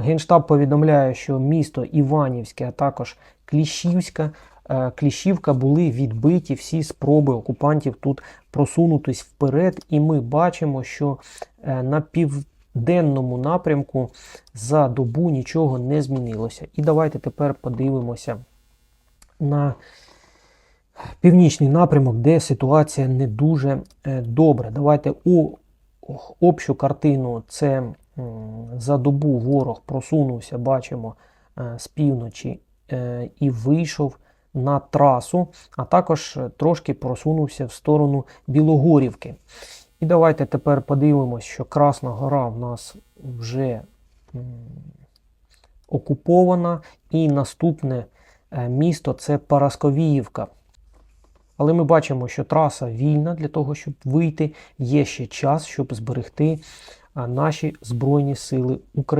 Генштаб повідомляє, що місто Іванівське, а також Кліщівська, е, Кліщівка були відбиті всі спроби окупантів тут просунутись вперед, і ми бачимо, що е, на південному напрямку за добу нічого не змінилося. І давайте тепер подивимося на північний напрямок, де ситуація не дуже е, добре. Давайте у общу картину це за добу ворог просунувся, бачимо, е, з півночі е, і вийшов на трасу, а також е, трошки просунувся в сторону Білогорівки. І давайте тепер подивимось, що Красна Гора в нас вже окупована, і наступне місто це Парасковіївка. Але ми бачимо, що траса вільна для того, щоб вийти. Є ще час, щоб зберегти наші Збройні Сили України.